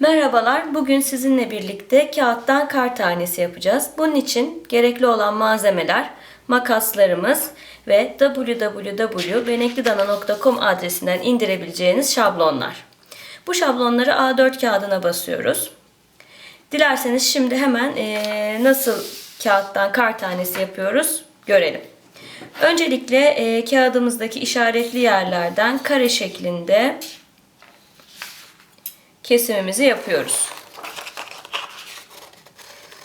Merhabalar, bugün sizinle birlikte kağıttan kar tanesi yapacağız. Bunun için gerekli olan malzemeler makaslarımız ve www.beneklidana.com adresinden indirebileceğiniz şablonlar. Bu şablonları A4 kağıdına basıyoruz. Dilerseniz şimdi hemen nasıl kağıttan kar tanesi yapıyoruz görelim. Öncelikle kağıdımızdaki işaretli yerlerden kare şeklinde kesimimizi yapıyoruz.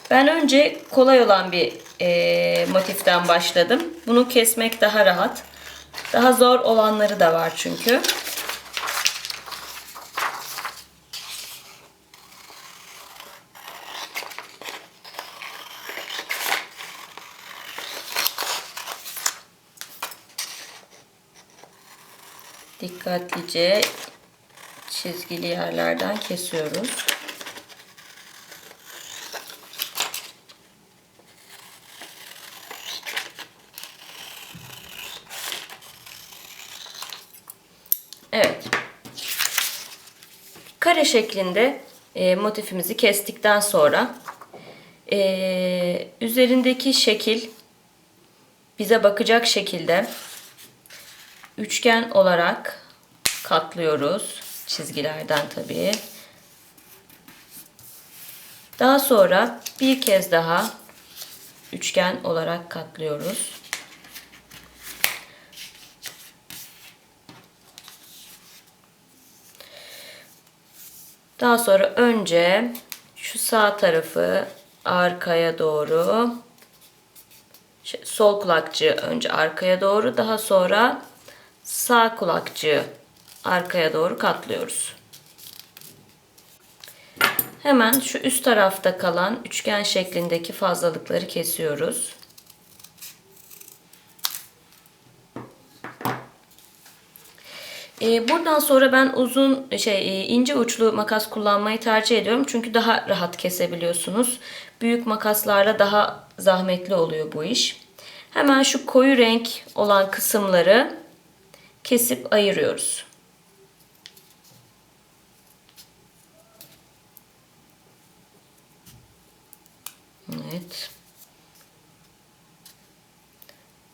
Ben önce kolay olan bir eee, motiften başladım. Bunu kesmek daha rahat. Daha zor olanları da var çünkü. Dikkatlice çizgili yerlerden kesiyoruz. Evet. Kare şeklinde e, motifimizi kestikten sonra e, üzerindeki şekil bize bakacak şekilde üçgen olarak katlıyoruz. Çizgilerden tabii. Daha sonra bir kez daha üçgen olarak katlıyoruz. Daha sonra önce şu sağ tarafı arkaya doğru şey, sol kulakçığı önce arkaya doğru daha sonra sağ kulakçığı arkaya doğru katlıyoruz. Hemen şu üst tarafta kalan üçgen şeklindeki fazlalıkları kesiyoruz. Ee, Buradan sonra ben uzun şey e, ince uçlu makas kullanmayı tercih ediyorum. Çünkü daha rahat kesebiliyorsunuz. Büyük makaslarla daha zahmetli oluyor bu iş. Hemen şu koyu renk olan kısımları kesip ayırıyoruz. Evet.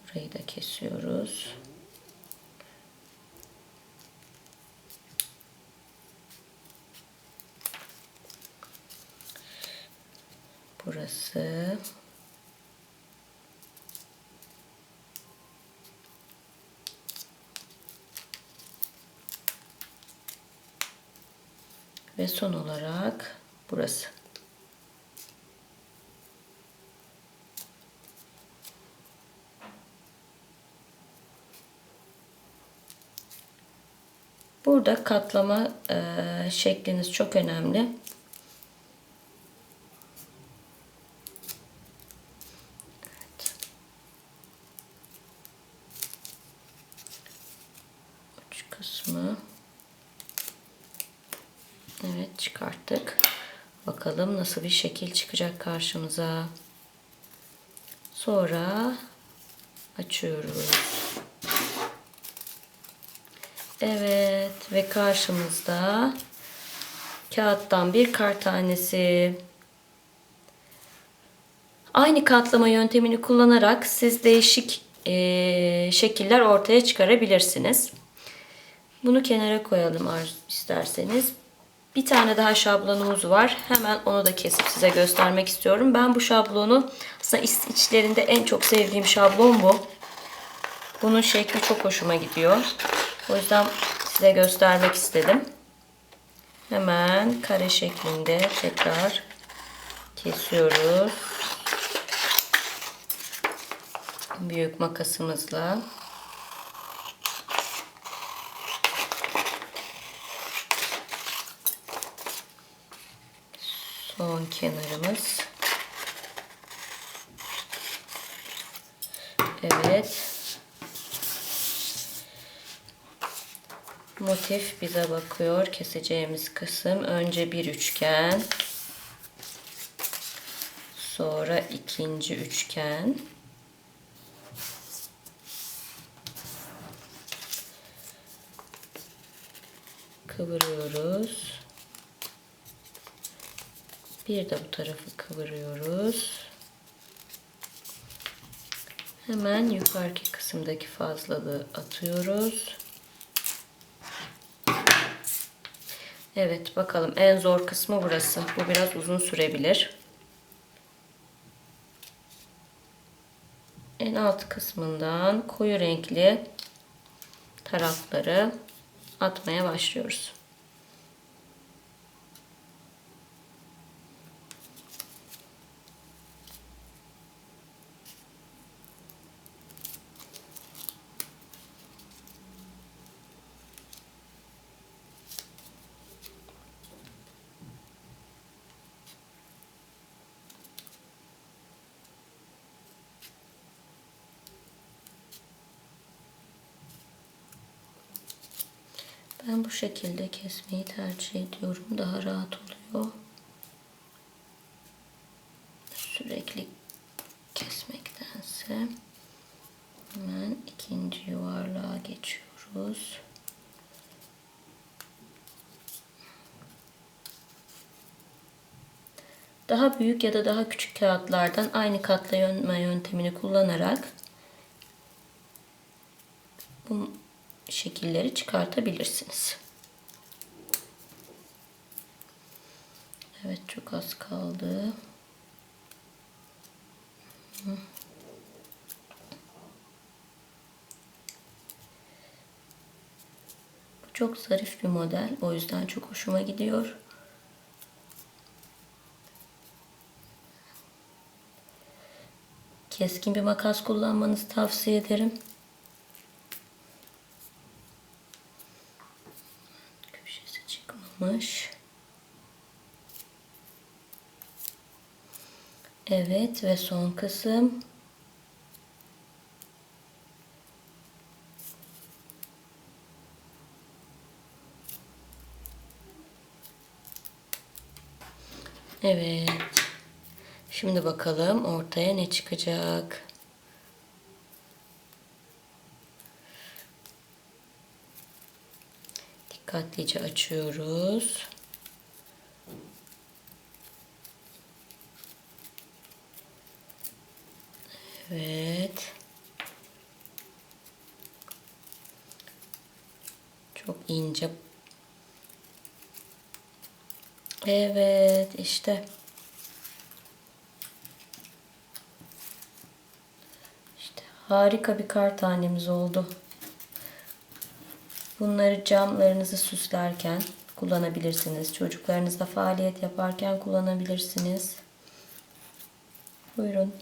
Burayı da kesiyoruz. Burası. Ve son olarak burası. Burada katlama e, şekliniz çok önemli. Evet. Uç kısmı. Evet çıkarttık. Bakalım nasıl bir şekil çıkacak karşımıza. Sonra açıyoruz. Evet ve karşımızda kağıttan bir kar tanesi. Aynı katlama yöntemini kullanarak siz değişik eee, şekiller ortaya çıkarabilirsiniz. Bunu kenara koyalım isterseniz. Bir tane daha şablonumuz var. Hemen onu da kesip size göstermek istiyorum. Ben bu şablonu aslında iç- içlerinde en çok sevdiğim şablon bu. Bunun şekli çok hoşuma gidiyor. O yüzden size göstermek istedim. Hemen kare şeklinde tekrar kesiyoruz. Büyük makasımızla. Son kenarımız. Evet. Motif bize bakıyor. Keseceğimiz kısım önce bir üçgen. Sonra ikinci üçgen. Kıvırıyoruz. Bir de bu tarafı kıvırıyoruz. Hemen yukarıki kısımdaki fazlalığı atıyoruz. Evet bakalım en zor kısmı burası. Bu biraz uzun sürebilir. En alt kısmından koyu renkli tarafları atmaya başlıyoruz. Ben bu şekilde kesmeyi tercih ediyorum. Daha rahat oluyor. Sürekli kesmektense. Hemen ikinci yuvarlığa geçiyoruz. Daha büyük ya da daha küçük kağıtlardan aynı katlama yöntemini kullanarak bu şekilleri çıkartabilirsiniz. Evet çok az kaldı. Bu çok zarif bir model. O yüzden çok hoşuma gidiyor. Keskin bir makas kullanmanızı tavsiye ederim. Çıkmamış. Evet ve son kısım. Evet. Şimdi bakalım ortaya ne çıkacak. Dikkatlice açıyoruz. Evet. Çok ince. Evet, işte. İşte harika bir kar tanemiz oldu. Bunları camlarınızı süslerken kullanabilirsiniz. Çocuklarınızla faaliyet yaparken kullanabilirsiniz. Buyurun.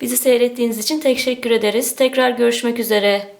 Bizi seyrettiğiniz için teşekkür ederiz. Tekrar görüşmek üzere.